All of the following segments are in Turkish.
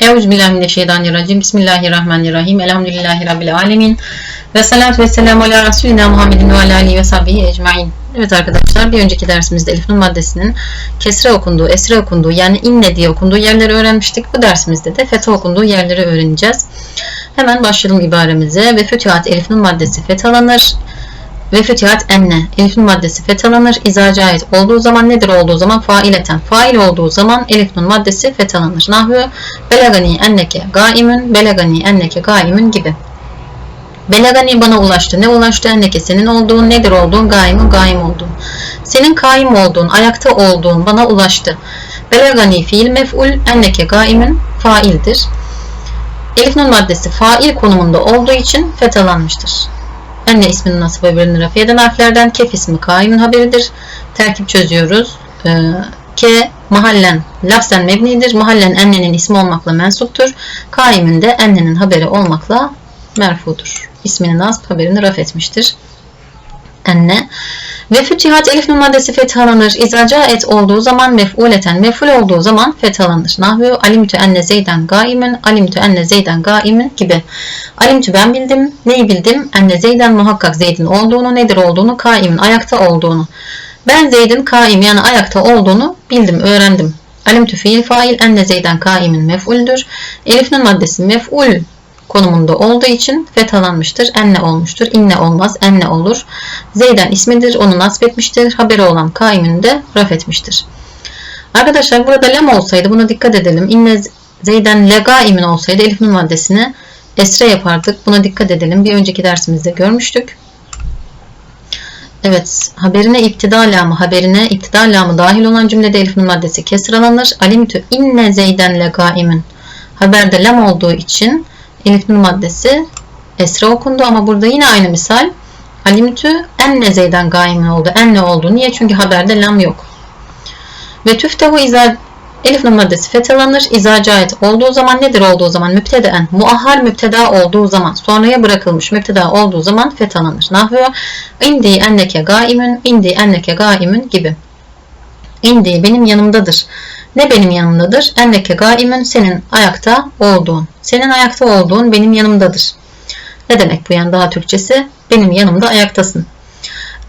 Euzubillahimineşşeytanirracim. Bismillahirrahmanirrahim. Elhamdülillahi Rabbil alemin. Ve salatu ve selamu ala Resulina Muhammedin ve ala alihi ve sahbihi ecmain. Evet arkadaşlar bir önceki dersimizde Elif Nun maddesinin kesre okunduğu, esre okunduğu yani inne diye okunduğu yerleri öğrenmiştik. Bu dersimizde de fetha okunduğu yerleri öğreneceğiz. Hemen başlayalım ibaremize. Ve fütühat Elif Nun maddesi fethalanır. Ve fütühat enne. Elif Nun maddesi fethalanır. İza cahit olduğu zaman nedir olduğu zaman faileten. Fail olduğu zaman Elif Nun maddesi fethalanır. Nahvu belagani enneke gaimun belagani enneke gaimun gibi. Belagani bana ulaştı. Ne ulaştı? Enneke senin olduğun, nedir olduğun? Gaimun, gaim olduğun. Senin kaim olduğun, ayakta olduğun bana ulaştı. Belagani fiil mef'ul, enneke gaimun faildir. Elif nun maddesi fail konumunda olduğu için fethalanmıştır. Enne isminin nasıl haberini rafi eden harflerden kef ismi kaimin haberidir. Terkip çözüyoruz. Ee, ke mahallen lafzen mebnidir. Mahallen ennenin ismi olmakla mensuptur. Kaimin de ennenin haberi olmakla merfudur. İsminin nasb haberini raf etmiştir. Enne. Ve fütihat elif maddesi fethalanır. İzaca et olduğu zaman mef'uleten mef'ul olduğu zaman fethalanır. Nahvu alimtü enne zeyden gaimin alimtü enne zeyden gaimin gibi. Alimtü ben bildim. Neyi bildim? Enne zeyden muhakkak zeydin olduğunu nedir olduğunu kaimin ayakta olduğunu. Ben zeydin kaim yani ayakta olduğunu bildim öğrendim. Alimtü fiil fail enne zeyden kaimin mef'uldür. Elif nun maddesi mef'ul konumunda olduğu için fethalanmıştır. Enne olmuştur. İnne olmaz. Enne olur. Zeyden ismidir. Onu nasip etmiştir. Haberi olan kaimini de raf etmiştir. Arkadaşlar burada lem olsaydı buna dikkat edelim. İnne Zeyden legaimin olsaydı elif nun maddesini esre yapardık. Buna dikkat edelim. Bir önceki dersimizde görmüştük. Evet, haberine iptida lamı, haberine iptida lamı dahil olan cümlede elif nun maddesi kesralanır. Alimtü inne zeyden legaimin. Haberde lam olduğu için Elif nun maddesi esre okundu ama burada yine aynı misal. Alimtü enne zeyden gaimin oldu. Enne oldu. Niye? Çünkü haberde lam yok. Ve tüftehu izâ Elif nun maddesi fethalanır. İzâ cahit olduğu zaman nedir olduğu zaman? Müpteden. Muahhar müpteda olduğu zaman. Sonraya bırakılmış müpteda olduğu zaman fethalanır. Nahvu indi enneke gaimun, indi enneke gaimun gibi. İndi benim yanımdadır. Ne benim yanımdadır? Enneke gaimun senin ayakta olduğun. Senin ayakta olduğun benim yanımdadır. Ne demek bu yani daha Türkçesi? Benim yanımda ayaktasın.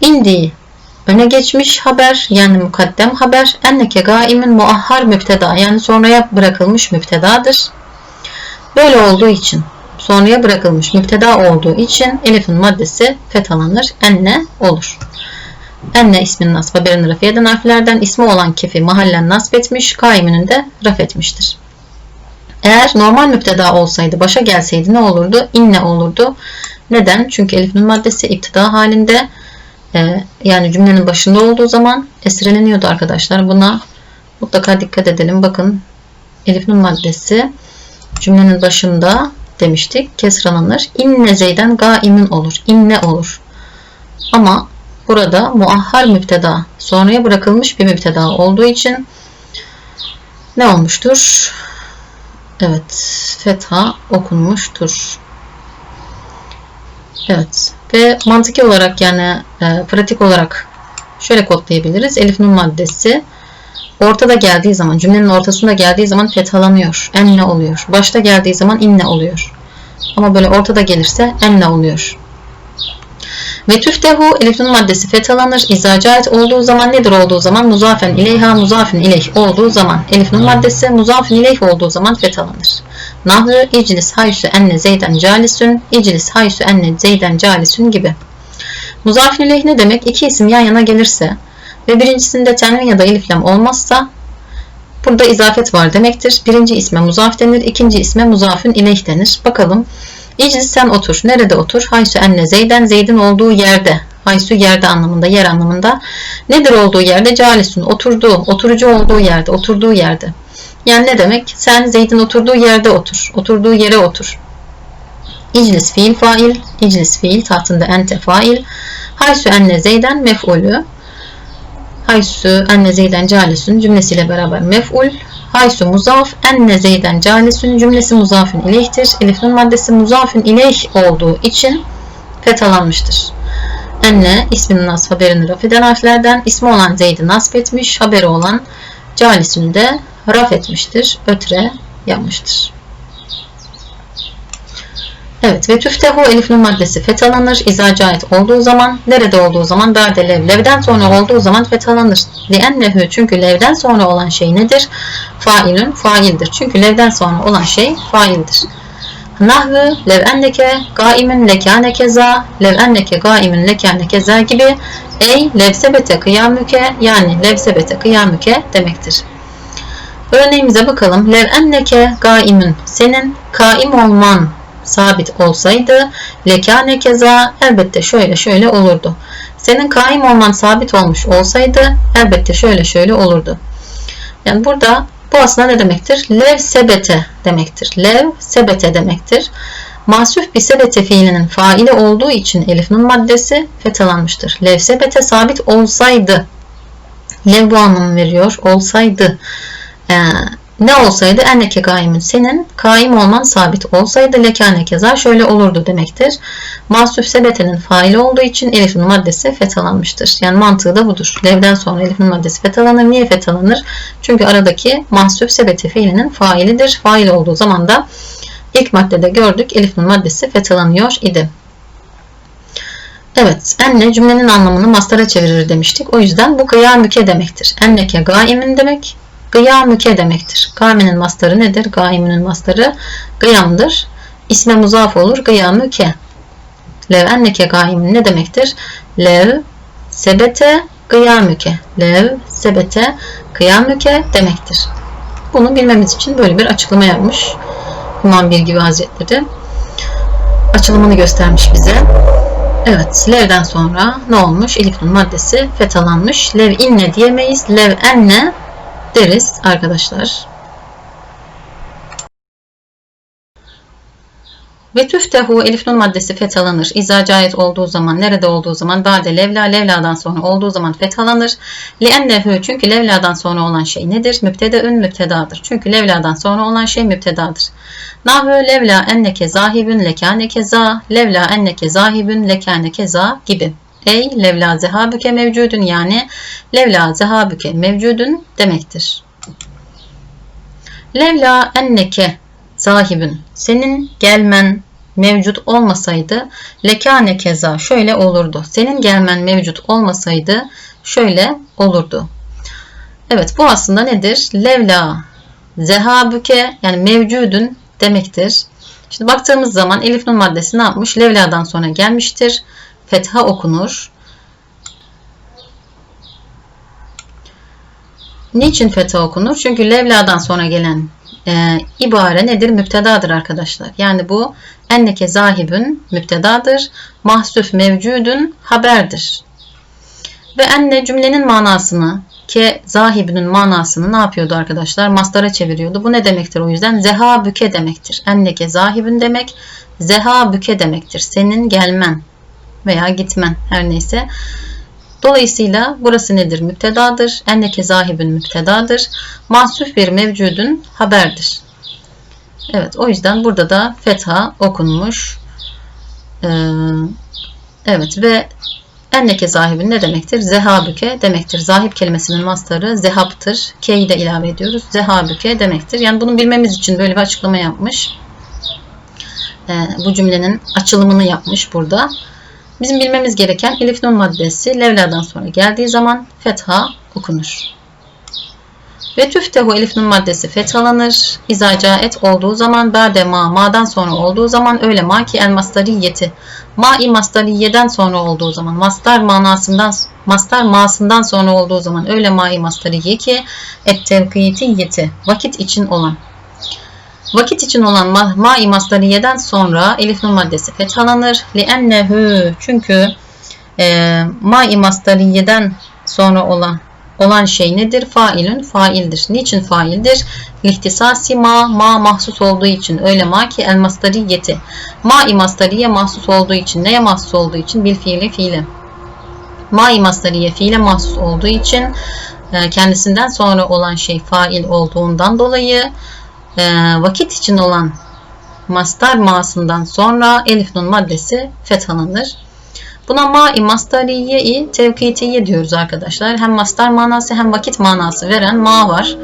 İndi öne geçmiş haber yani mukaddem haber. Enneke gaimun muahhar müpteda yani sonraya bırakılmış müptedadır. Böyle olduğu için sonraya bırakılmış müpteda olduğu için elifin maddesi fethalanır. Enne olur. Enne isminin nasb haberini raf eden harflerden ismi olan kefi mahallen nasb etmiş, kaiminin de raf etmiştir. Eğer normal müpteda olsaydı, başa gelseydi ne olurdu? İnne olurdu. Neden? Çünkü elif nun maddesi iptida halinde e, yani cümlenin başında olduğu zaman esreleniyordu arkadaşlar. Buna mutlaka dikkat edelim. Bakın elif nun maddesi cümlenin başında demiştik. Kesralanır. İnne zeyden gaimin olur. İnne olur. Ama burada muahhar müpteda sonraya bırakılmış bir müpteda olduğu için ne olmuştur? Evet, fetha okunmuştur. Evet ve mantıki olarak yani e, pratik olarak şöyle kodlayabiliriz. Elif nun maddesi ortada geldiği zaman, cümlenin ortasında geldiği zaman fethalanıyor. Enne oluyor. Başta geldiği zaman inne oluyor. Ama böyle ortada gelirse enne oluyor. Ve tüftehu elif nun maddesi fethalanır. İzacayet olduğu zaman nedir olduğu zaman? Muzafen ileyha muzafin ileyh olduğu zaman. Elif nun maddesi muzafin ileyh olduğu zaman fethalanır. Nahvu iclis haysu enne zeyden calisün. İclis haysu enne zeyden calisün gibi. Muzafin ileyh ne demek? İki isim yan yana gelirse ve birincisinde tenvin ya da eliflem olmazsa burada izafet var demektir. Birinci isme muzaf denir. ikinci isme muzafin ileyh denir. Bakalım. İclis sen otur. Nerede otur? Haysu enne zeyden. Zeydin olduğu yerde. Haysu yerde anlamında, yer anlamında. Nedir olduğu yerde? Calisun. Oturduğu, oturucu olduğu yerde, oturduğu yerde. Yani ne demek? Sen Zeyd'in oturduğu yerde otur. Oturduğu yere otur. İclis fiil fail. İclis fiil tahtında ente fail. Haysu enne zeyden mef'ulü. Haysu enne zeyden calisun cümlesiyle beraber mef'ul. Haysu muzaf enne zeyden calisun cümlesi muzafin ileyhtir. Elif nun maddesi muzafin ileyh olduğu için fethalanmıştır. Enne isminin nasb haberini raf eden harflerden ismi olan Zeyd'i nasb etmiş, haberi olan calisünü de raf etmiştir, ötre yapmıştır. Evet ve tüftehu elif nun maddesi fethalanır. İza cahit olduğu zaman, nerede olduğu zaman, ba'de lev. Levden sonra olduğu zaman fethalanır. Liennehu çünkü levden sonra olan şey nedir? Failün faildir. Çünkü levden sonra olan şey faildir. Nahvı lev enneke gaimin lekâne keza lev enneke gaimin lekâne keza gibi ey levsebete kıyamüke yani levsebete kıyamüke demektir. Örneğimize bakalım. Lev enneke gaimin senin kaim olman sabit olsaydı lekâne keza elbette şöyle şöyle olurdu. Senin kaim olman sabit olmuş olsaydı elbette şöyle şöyle olurdu. Yani burada bu aslında ne demektir? Lev sebete demektir. Lev sebete demektir. Masuf bir sebete fiilinin faili olduğu için elif nun maddesi fethalanmıştır. Lev sebete sabit olsaydı lev bu anlamı veriyor. Olsaydı ee, ne olsaydı enneke kaimin senin kaim olman sabit olsaydı lekane keza şöyle olurdu demektir. Mahsuf sebetenin faili olduğu için elifin maddesi fethalanmıştır. Yani mantığı da budur. Levden sonra elifin maddesi fethalanır. Niye fethalanır? Çünkü aradaki mahsuf sebete fiilinin failidir. Fail olduğu zaman da ilk maddede gördük elifin maddesi fethalanıyor idi. Evet, enne cümlenin anlamını mastara çevirir demiştik. O yüzden bu gıyamüke demektir. Enneke gaimin demek, Gıyamüke demektir. Gâmenin mastarı nedir? Gâiminin mastarı gıyamdır. İsme muzaf olur. Gıyamüke. Lev enneke gâimin ne demektir? Lev sebete gıyamüke. Lev sebete gıyamüke demektir. Bunu bilmemiz için böyle bir açıklama yapmış. Human Bilgi ve Hazretleri. Açılımını göstermiş bize. Evet, levden sonra ne olmuş? Elif'in maddesi fethalanmış. Lev inne diyemeyiz. Lev enne deriz arkadaşlar. Ve tüftehu elif nun maddesi fethalanır. İza olduğu zaman, nerede olduğu zaman, ba'de levla, levladan sonra olduğu zaman fethalanır. Liennehu çünkü levladan sonra olan şey nedir? Mübtedeün mübtedadır. Çünkü levladan sonra olan şey mübtedadır. Nahvu levla enneke zahibün lekâne keza, levla enneke zahibün lekâne keza gibi. Ey levla zehabüke mevcudun yani levla zehabüke mevcudun demektir. Levla enneke sahibin senin gelmen mevcut olmasaydı lekane keza şöyle olurdu. Senin gelmen mevcut olmasaydı şöyle olurdu. Evet bu aslında nedir? Levla zehabüke yani mevcudun demektir. Şimdi baktığımız zaman elif nun maddesi ne yapmış? Levla'dan sonra gelmiştir fetha okunur. Niçin fetha okunur? Çünkü levladan sonra gelen e, ibare nedir? Müptedadır arkadaşlar. Yani bu enneke zahibün müptedadır. Mahsuf mevcudun haberdir. Ve enne cümlenin manasını ke zahibinin manasını ne yapıyordu arkadaşlar? Mastara çeviriyordu. Bu ne demektir o yüzden? Zeha büke demektir. Enneke zahibün demek. Zeha büke demektir. Senin gelmen veya gitmen her neyse. Dolayısıyla burası nedir? Müptedadır. Enneke zahibün müptedadır. Mahsuf bir mevcudun haberdir. Evet o yüzden burada da fetha okunmuş. Ee, evet ve enneke zahibin ne demektir? Zehabüke demektir. Zahip kelimesinin mastarı zehaptır. K'yi de ilave ediyoruz. Zehabüke demektir. Yani bunu bilmemiz için böyle bir açıklama yapmış. Ee, bu cümlenin açılımını yapmış burada. Bizim bilmemiz gereken elif nun maddesi levladan sonra geldiği zaman fetha okunur. Ve tüftehu elif nun maddesi fethalanır. İza et olduğu zaman ba'de ma ma'dan sonra olduğu zaman öyle ma ki el mastariyeti ma'i mastariyeden sonra olduğu zaman mastar manasından mastar ma'sından sonra olduğu zaman öyle ma'i mastariye ki et tevkiyetiyeti vakit için olan Vakit için olan ma, ma mastariyeden sonra elif nun maddesi fethalanır. Li'ennehu çünkü e, ma mastariyeden sonra olan olan şey nedir? Failün faildir. Niçin faildir? Lihtisasi ma, ma mahsus olduğu için. Öyle ma ki el mastariyeti. Ma mastariye mahsus olduğu için. Neye mahsus olduğu için? Bil fiili fiile. Ma mastariye fiile mahsus olduğu için e, kendisinden sonra olan şey fail olduğundan dolayı vakit için olan mastar masından sonra elif nun maddesi fethalanır. Buna ma-i mastariye-i tevkitiye diyoruz arkadaşlar. Hem mastar manası hem vakit manası veren ma var.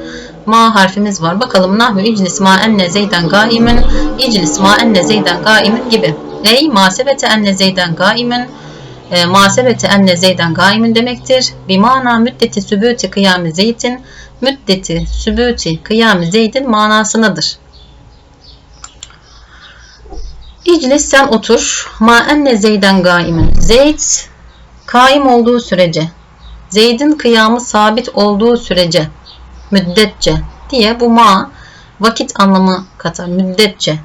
ma harfimiz var. Bakalım nahvu iclis ma enne zeyden gaimin, iclis ma enne zeyden gaimin gibi. Ey masebete enne zeyden gaimin, e, muhasebeti enne zeyden gaimin demektir. Bir mana müddeti sübüti kıyami zeytin, müddeti sübüti kıyami zeydin manasındadır. İclis sen otur. Ma enne zeyden gaimin. Zeyd kaim olduğu sürece, Zeyd'in kıyamı sabit olduğu sürece, müddetçe diye bu ma vakit anlamı katar. Müddetçe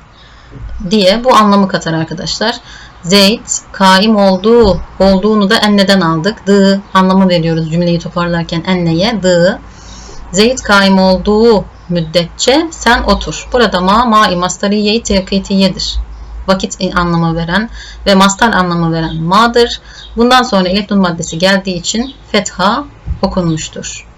diye bu anlamı katar arkadaşlar. Zeyd kaim olduğu olduğunu da enneden aldık. Dı anlamı veriyoruz cümleyi toparlarken enneye. Dı Zeyd kaim olduğu müddetçe sen otur. Burada ma ma-i mastariye-i tevkitiyedir. Vakit anlamı veren ve mastar anlamı veren ma'dır. Bundan sonra elif maddesi geldiği için fetha okunmuştur.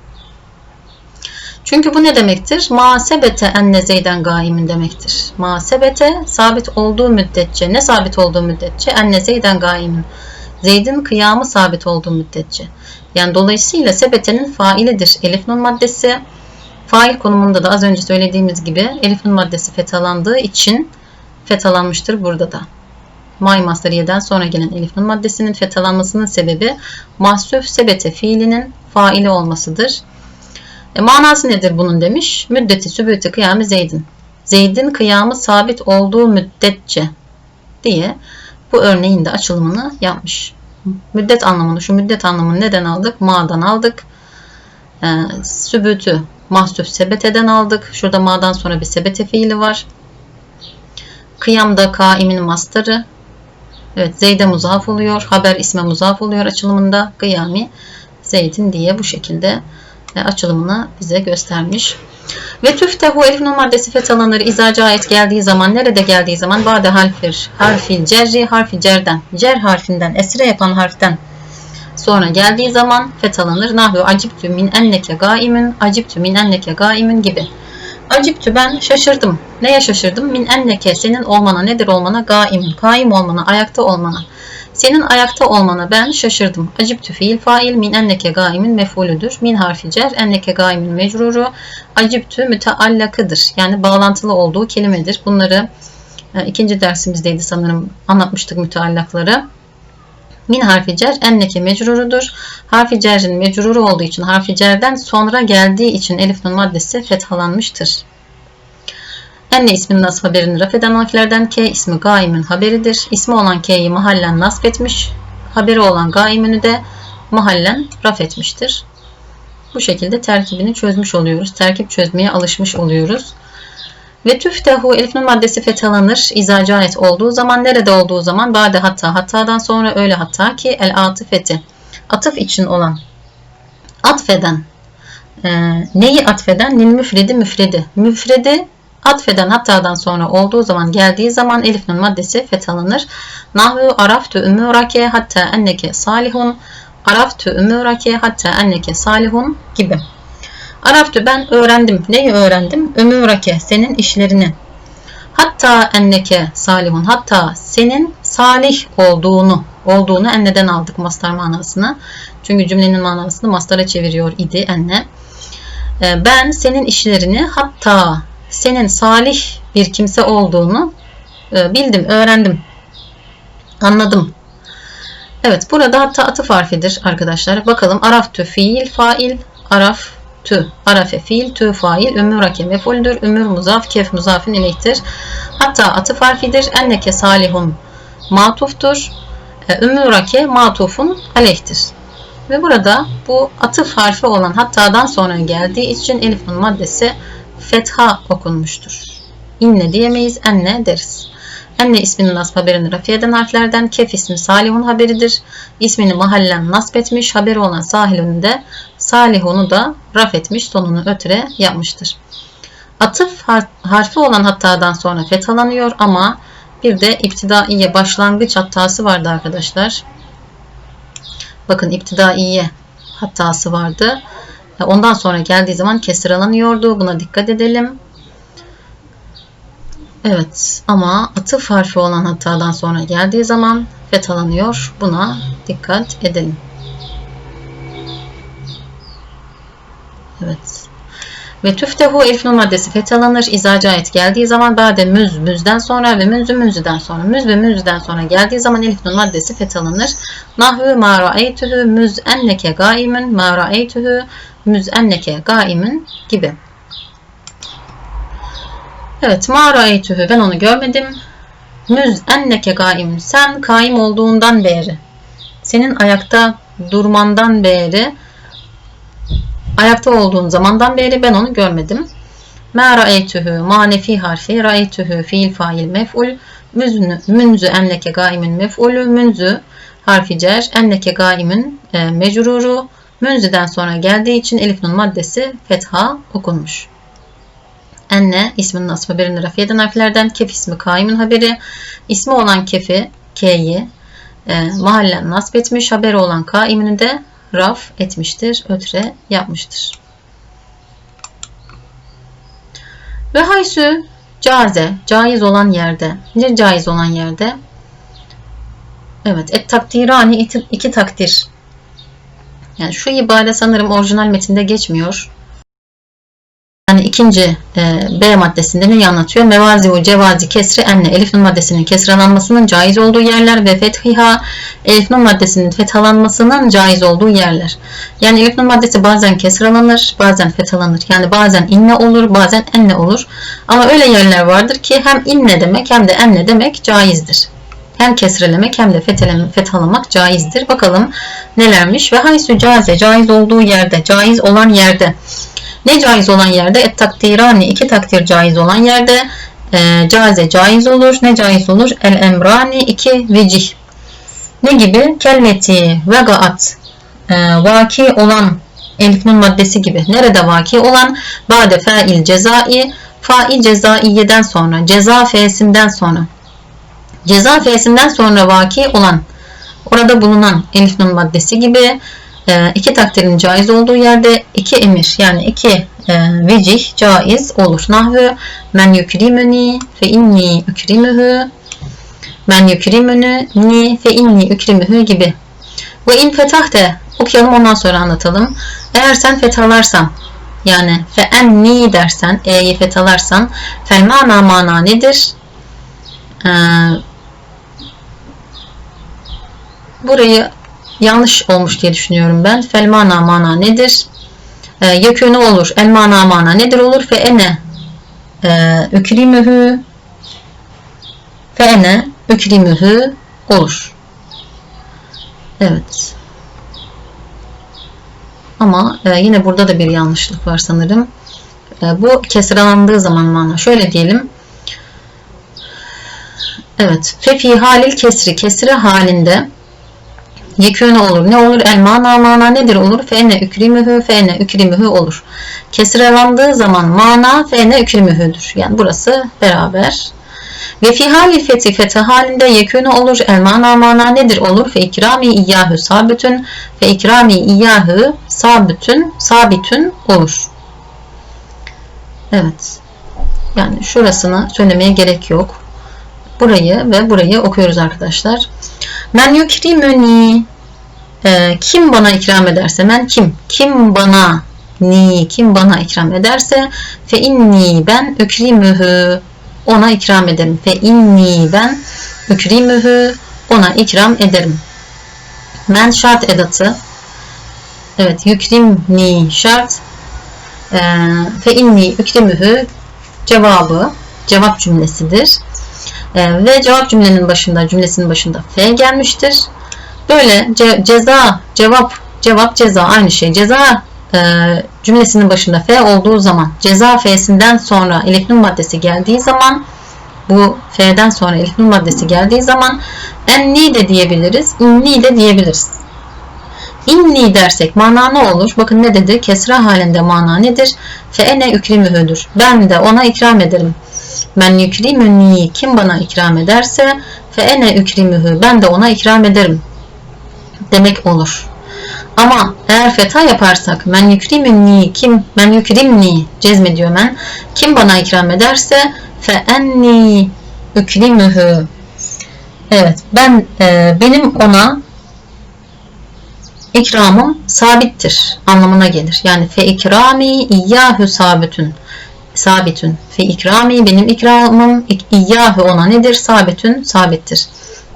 Çünkü bu ne demektir? Muhasebete enne zeyden gaimin demektir. Muhasebete sabit olduğu müddetçe, ne sabit olduğu müddetçe? Enne zeyden gaimin. Zeyd'in kıyamı sabit olduğu müddetçe. Yani dolayısıyla sebetenin failidir. Elif nun maddesi fail konumunda da az önce söylediğimiz gibi elif nun maddesi fethalandığı için fethalanmıştır burada da. May mastariyeden sonra gelen elif nun maddesinin fethalanmasının sebebi mahsuf sebete fiilinin faili olmasıdır. E, manası nedir bunun demiş. Müddeti sübütü kıyamı Zeyd'in. Zeyd'in kıyamı sabit olduğu müddetçe diye bu örneğin de açılımını yapmış. Müddet anlamını, şu müddet anlamını neden aldık? Ma'dan aldık. E, sübütü mahsuf sebeteden aldık. Şurada ma'dan sonra bir sebete fiili var. Kıyamda kaimin mastarı. Evet Zeyd'e muzaf oluyor. Haber isme muzaf oluyor açılımında. Kıyami Zeyd'in diye bu şekilde açılımını bize göstermiş. Ve tüftehu elif nun maddesi fethalanır izaca ait geldiği zaman nerede geldiği zaman bade harfir harfil cerri harfi cerden cer harfinden esre yapan harften sonra geldiği zaman fethalanır. Nahvu aciptü min enneke gaimin aciptü min enneke gaimin gibi. Aciptü ben şaşırdım. Neye şaşırdım? Min enneke senin olmana nedir olmana gaimin kaim olmana ayakta olmana. Senin ayakta olmana ben şaşırdım. Aciptü fiil fail min enneke gaimin mefulüdür. Min harfi cer enneke gaimin mecruru. Aciptü müteallakıdır. Yani bağlantılı olduğu kelimedir. Bunları e, ikinci dersimizdeydi sanırım anlatmıştık müteallakları. Min harfi cer enneke mecrurudur. Harfi cerrin mecruru olduğu için harfi cerden sonra geldiği için elif nun maddesi fethalanmıştır. Enne isminin nasb haberini raf eden harflerden K ismi gaimin haberidir. İsmi olan K'yi mahallen nasb etmiş. Haberi olan gaimini de mahallen raf etmiştir. Bu şekilde terkibini çözmüş oluyoruz. Terkip çözmeye alışmış oluyoruz. Ve tüftehu elif nun maddesi fethalanır. İzacayet olduğu zaman nerede olduğu zaman bade hatta hattadan sonra öyle hatta ki el atıfeti. Atıf için olan atfeden e, neyi atfeden? Nil müfredi müfredi. Müfredi Atfeden hattadan sonra olduğu zaman geldiği zaman elif nun maddesi fethalanır. Nahvu araftu umurake hatta enneke salihun. Araftu umurake hatta enneke salihun gibi. Araftu ben öğrendim. Neyi öğrendim? Umurake senin işlerini. Hatta enneke salihun. Hatta senin salih olduğunu olduğunu enneden aldık mastar manasını. Çünkü cümlenin manasını mastara çeviriyor idi enne. Ee, ben senin işlerini hatta senin salih bir kimse olduğunu e, bildim, öğrendim, anladım. Evet burada hatta atıf harfidir arkadaşlar. Bakalım araf tü fiil fail araf tü arafe fiil tü fail ümür hake mefuldür ümür muzaf kef muzafin ileyhtir. Hatta atıf harfidir. Enneke salihun matuftur. E, ümür hake matufun aleyhtir. Ve burada bu atıf harfi olan hattadan sonra geldiği için elifin maddesi fetha okunmuştur. İnne diyemeyiz, enne deriz. Enne isminin nasb haberini rafi eden harflerden kef ismi salihun haberidir. İsmini mahallen nasb etmiş, haberi olan sahilun de salihunu da raf etmiş, sonunu ötüre yapmıştır. Atıf harfi olan hattadan sonra fethalanıyor ama bir de iptidaiye başlangıç hattası vardı arkadaşlar. Bakın iptidaiye hatası vardı. Ondan sonra geldiği zaman kesiralanıyordu. Buna dikkat edelim. Evet ama atıf harfi olan hatadan sonra geldiği zaman fethalanıyor. Buna dikkat edelim. Evet. Ve tüftehu elif nun maddesi fethalanır. İzacayet geldiği zaman bade müz müzden sonra ve münzü münzüden sonra müz ve münzüden sonra geldiği zaman elif nun maddesi fethalanır. Nahvu ma ra'eytühü müz enneke gaimun ma ra'eytühü müz enneke gaimun gibi. Evet ma ra'eytühü ben onu görmedim. Müz enneke gaimun sen kaim olduğundan beri senin ayakta durmandan beri ayakta olduğun zamandan beri ben onu görmedim. Ma ra'eytühü manefi harfi ra'eytühü fiil fail mef'ul müzünü, münzü enleke gaimin mef'ulü münzü harfi cer enleke gaimin e, mecruru münzüden sonra geldiği için elif nun maddesi fetha okunmuş. Enne isminin asmı birini rafiyeden harflerden kef ismi kaimin haberi ismi olan kefi K'yi e, mahallen nasp etmiş haberi olan kaimini de raf etmiştir, ötre yapmıştır. Ve haysü caze, caiz olan yerde. Ne caiz olan yerde? Evet, et takdirani iki takdir. Yani şu ibare sanırım orijinal metinde geçmiyor. Yani ikinci e, B maddesinde ne anlatıyor? Mevazi ve cevazi kesri enne. Elif nun maddesinin kesralanmasının caiz olduğu yerler ve fethiha elif nun maddesinin fethalanmasının caiz olduğu yerler. Yani elif nun maddesi bazen kesralanır, bazen fethalanır. Yani bazen inne olur, bazen enne olur. Ama öyle yerler vardır ki hem inne demek hem de enne demek caizdir. Hem kesrelemek hem de fethalamak caizdir. Bakalım nelermiş? Ve haysu caze, caiz olduğu yerde, caiz olan yerde. Ne caiz olan yerde? Et takdirani iki takdir caiz olan yerde e, caze caiz olur. Ne caiz olur? El emrani iki vecih. Ne gibi? Kelleti vegaat e, vaki olan elif maddesi gibi. Nerede vaki olan? Bade fail cezai fail cezaiyeden sonra ceza fe'sinden sonra ceza fe'sinden sonra vaki olan orada bulunan elif nun maddesi gibi e, iki takdirin caiz olduğu yerde iki emir yani iki e, vecih caiz olur. Nahvu men yukrimuni fe inni ukrimuhu men yukrimuni ni fe inni ukrimuhu gibi. Ve in fetahte okuyalım ondan sonra anlatalım. Eğer sen fethalarsan yani fe enni dersen e'yi fethalarsan fel mana mana nedir? Ee, burayı yanlış olmuş diye düşünüyorum ben. Fel mana mana nedir? E, yekûnü olur. El mana mana nedir olur? Fe ene e, ükrimühü fe ene ükrimühü olur. Evet. Ama e, yine burada da bir yanlışlık var sanırım. E, bu kesralandığı zaman mana. Şöyle diyelim. Evet. Fe fi halil kesri. Kesri halinde Yekûne olur. Ne olur? El mana mana nedir olur? Fene ükrimühü fene ükrimühü olur. Kesrelandığı zaman mana fene ükrimühüdür. Yani burası beraber. Ve fi halil fethi fethi halinde yekûne olur. El mana mana nedir olur? Fe ikrami iyyahü sabitün. Fe ikrami iyyahü sabitün sabitün olur. Evet. Yani şurasını söylemeye gerek yok. Burayı ve burayı okuyoruz arkadaşlar. Men yukrimuni ee, kim bana ikram ederse men kim? Kim bana ni kim bana ikram ederse fe inni ben ökrimühü ona ikram ederim. Fe inni ben ökrimühü ona ikram ederim. Men şart edatı. Evet yükrimni şart. Ee, fe inni ükrimühü cevabı cevap cümlesidir. Ee, ve cevap cümlenin başında cümlesinin başında f gelmiştir. Böyle ce ceza, cevap, cevap, ceza aynı şey. Ceza e, cümlesinin başında f olduğu zaman ceza f'sinden sonra elif maddesi geldiği zaman bu f'den sonra elif maddesi geldiği zaman enni de diyebiliriz, inni de diyebiliriz. İnni dersek mana ne olur? Bakın ne dedi? Kesra halinde mana nedir? Fe ene ükrimühüdür. Ben de ona ikram ederim. Men yükrimüni kim bana ikram ederse fe ene ükrimühü ben de ona ikram ederim demek olur. Ama eğer feta yaparsak men yükrimni kim men yükrimni cezmediyor men kim bana ikram ederse fe enni ükrimühü evet ben e, benim ona ikramım sabittir anlamına gelir. Yani fe ikrami iyyahü sabitün. Sabitün. Fe ikrami benim ikramım ik- iyyahü ona nedir? Sabitün sabittir.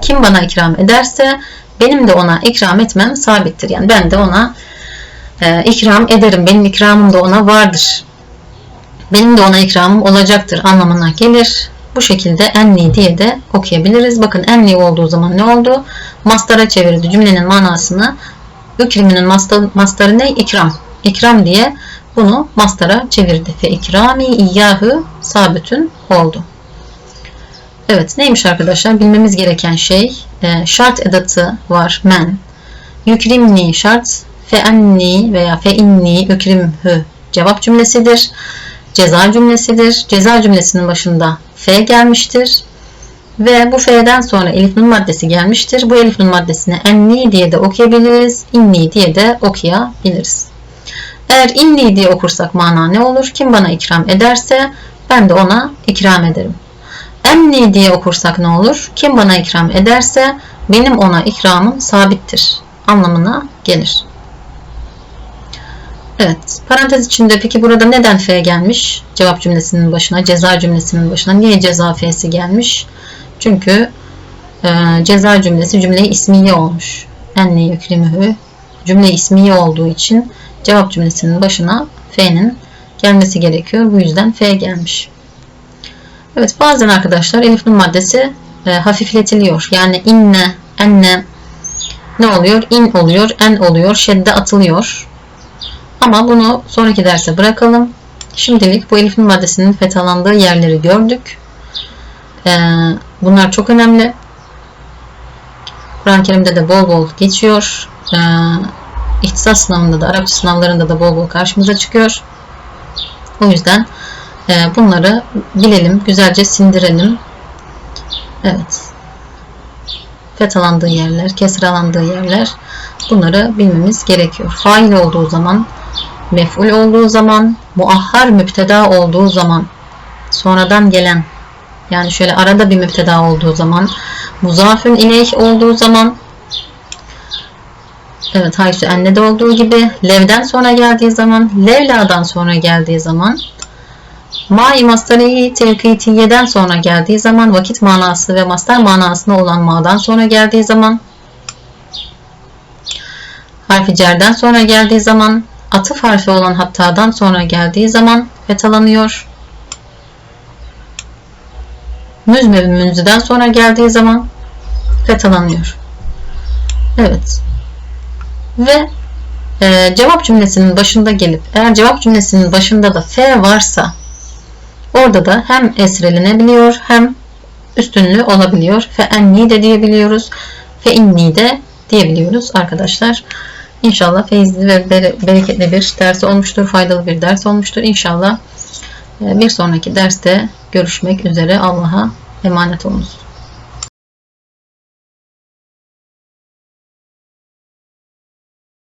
Kim bana ikram ederse benim de ona ikram etmem sabittir. Yani ben de ona e, ikram ederim. Benim ikramım da ona vardır. Benim de ona ikramım olacaktır anlamına gelir. Bu şekilde enli diye de okuyabiliriz. Bakın enli olduğu zaman ne oldu? Mastara çevirdi. Cümlenin manasını Ükriminin mastar, mastarı ne? İkram. İkram diye bunu mastara çevirdi. Fe ikrami iyyahü sabitün oldu. Evet neymiş arkadaşlar? Bilmemiz gereken şey e, şart edatı var. Men. Yükrimni şart. Fe enni veya fe inni ükrimhü cevap cümlesidir. Ceza cümlesidir. Ceza cümlesinin başında fe gelmiştir. Ve bu fe'den sonra elif nun maddesi gelmiştir. Bu elif nun maddesini enni diye de okuyabiliriz. inni diye de okuyabiliriz. Eğer inni diye okursak mana ne olur? Kim bana ikram ederse ben de ona ikram ederim. Enni diye okursak ne olur? Kim bana ikram ederse benim ona ikramım sabittir anlamına gelir. Evet. Parantez içinde peki burada neden F gelmiş? Cevap cümlesinin başına, ceza cümlesinin başına. Niye ceza F'si gelmiş? Çünkü e, ceza cümlesi cümle ismiye olmuş. Enni yükrimühü cümle ismiye olduğu için cevap cümlesinin başına F'nin gelmesi gerekiyor. Bu yüzden F gelmiş. Evet bazen arkadaşlar elif nun maddesi e, hafifletiliyor. Yani inne, enne ne oluyor? İn oluyor, en oluyor, şedde atılıyor. Ama bunu sonraki derse bırakalım. Şimdilik bu elif nun maddesinin fethalandığı yerleri gördük. Ee, bunlar çok önemli. Kur'an-ı Kerim'de de bol bol geçiyor. Ee, ihtisas sınavında da, Arapça sınavlarında da bol bol karşımıza çıkıyor. O yüzden e, bunları bilelim, güzelce sindirelim. Evet. Fethalandığı yerler, kesralandığı yerler bunları bilmemiz gerekiyor. Fail olduğu zaman, mef'ul olduğu zaman, muahhar müpteda olduğu zaman, sonradan gelen yani şöyle arada bir müpteda olduğu zaman, muzafün ileyh olduğu zaman, evet haysu ennede olduğu gibi, levden sonra geldiği zaman, levladan sonra geldiği zaman, ma-i mastarı tevkitiyeden sonra geldiği zaman, vakit manası ve mastar manasına olan ma'dan sonra geldiği zaman, harfi cerden sonra geldiği zaman, atıf harfi olan hattadan sonra geldiği zaman fethalanıyor. Müz ve münzüden sonra geldiği zaman fethalanıyor. Evet. Ve e, cevap cümlesinin başında gelip eğer cevap cümlesinin başında da f varsa orada da hem esrelenebiliyor hem üstünlü olabiliyor. Fe enni de diyebiliyoruz. Fe inni de diyebiliyoruz arkadaşlar. İnşallah feyizli ve bereketli bir ders olmuştur. Faydalı bir ders olmuştur. İnşallah bir sonraki derste görüşmek üzere. Allah'a emanet olunuz.